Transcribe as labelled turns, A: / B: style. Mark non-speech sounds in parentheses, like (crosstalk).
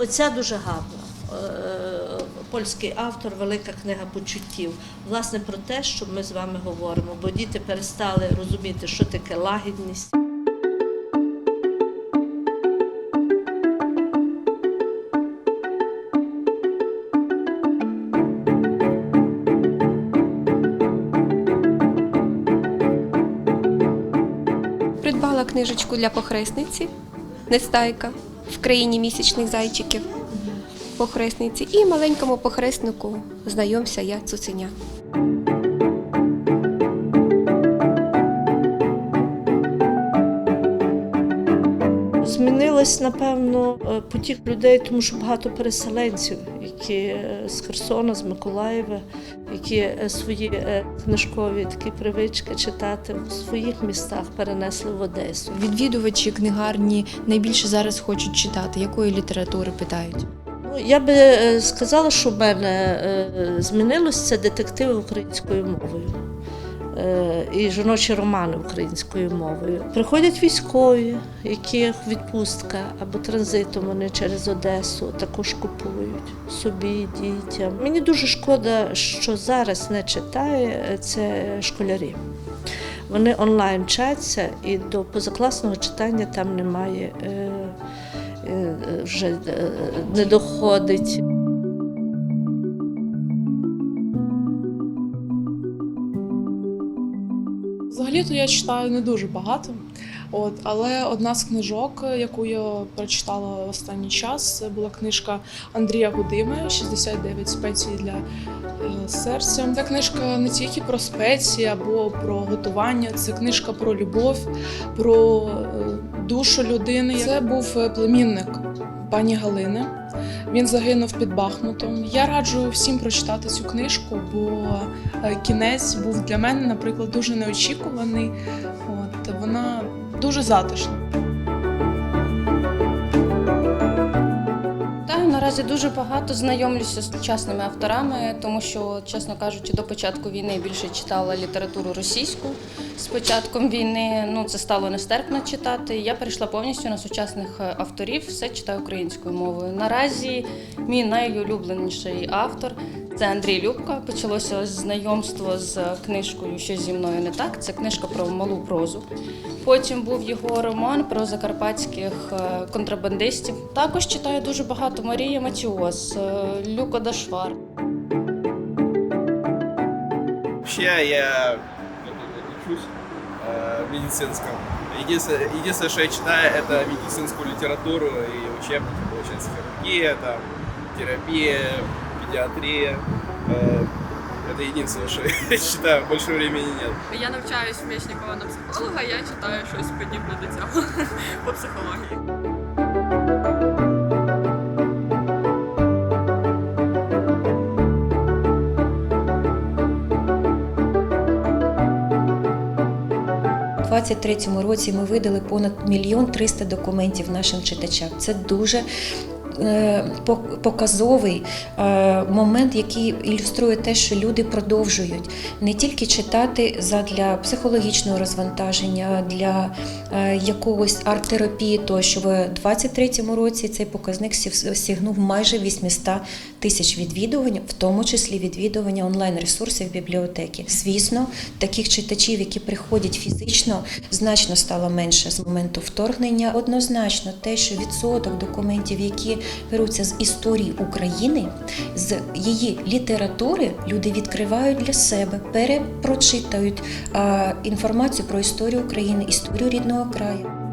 A: Оця дуже гарна. Е, Польський автор, велика книга почуттів. Власне про те, що ми з вами говоримо, бо діти перестали розуміти, що таке лагідність.
B: Придбала книжечку для похресниці Нестайка в країні місячних зайчиків. Похресниці і маленькому похреснику знайомся я цуценя.
A: Змінилась, напевно, е, потік людей, тому що багато переселенців, які е, з Херсона, з Миколаєва, які е, свої книжкові такі привички читати в своїх містах перенесли в Одесу.
C: Відвідувачі книгарні найбільше зараз хочуть читати. Якої літератури питають?
A: Ну, я би сказала, що в мене змінилось це детективи українською мовою. Е, І жіночі романи українською мовою. Приходять військові, яких відпустка або транзитом вони через Одесу також купують собі, дітям. Мені дуже шкода, що зараз не читає це школярі. Вони онлайн вчаться і до позакласного читання там немає. е, е, вже не доходить.
D: Взагалі-то я читаю не дуже багато. От, але одна з книжок, яку я прочитала в останній час, це була книжка Андрія Гудими «69 спецій для е, серця. Ця книжка не тільки про спеції або про готування, це книжка про любов, про е, душу людини. Це був е, племінник пані Галини. Він загинув під Бахмутом. Я раджу всім прочитати цю книжку, бо е, кінець був для мене, наприклад, дуже неочікуваний. От вона дуже затишна.
E: Наразі дуже багато знайомлюся з сучасними авторами, тому що, чесно кажучи, до початку війни більше читала літературу російську. З початком війни ну це стало нестерпно читати. Я перейшла повністю на сучасних е, авторів, все читаю українською мовою. Наразі мій найулюбленіший автор це Андрій Любка. Почалося знайомство з книжкою Щось зі мною не так. Це книжка про малу прозу. Потім був його роман про закарпатських е, контрабандистів. Також читаю дуже багато Марія Матіос, е, Люка Дашвар.
F: Вообще я учусь э, в медицинском. Единственное, единственное, что я читаю, это медицинскую литературу и учебники, получается, хирургия, там, терапия, педиатрия. Это единственное, что (laughs) я читаю, больше времени нет.
G: Я навчаюсь в Мєчнікова на психолога, я читаю щось подібне до цього по психології.
H: У 23-му році ми видали понад мільйон триста документів нашим читачам. Це дуже показовий е, момент, який ілюструє те, що люди продовжують не тільки читати задля психологічного розвантаження, для е, якогось арт-терапії, тощо в 23-му році цей показник сягнув майже 800 тисяч відвідувань, в тому числі відвідування онлайн-ресурсів бібліотеки. Звісно, таких читачів, які приходять фізично, значно стало менше з моменту вторгнення. Однозначно, те, що відсоток документів, які беруться з історії України, з її літератури, люди відкривають для себе, перепрочитають інформацію про історію України, історію рідного краю.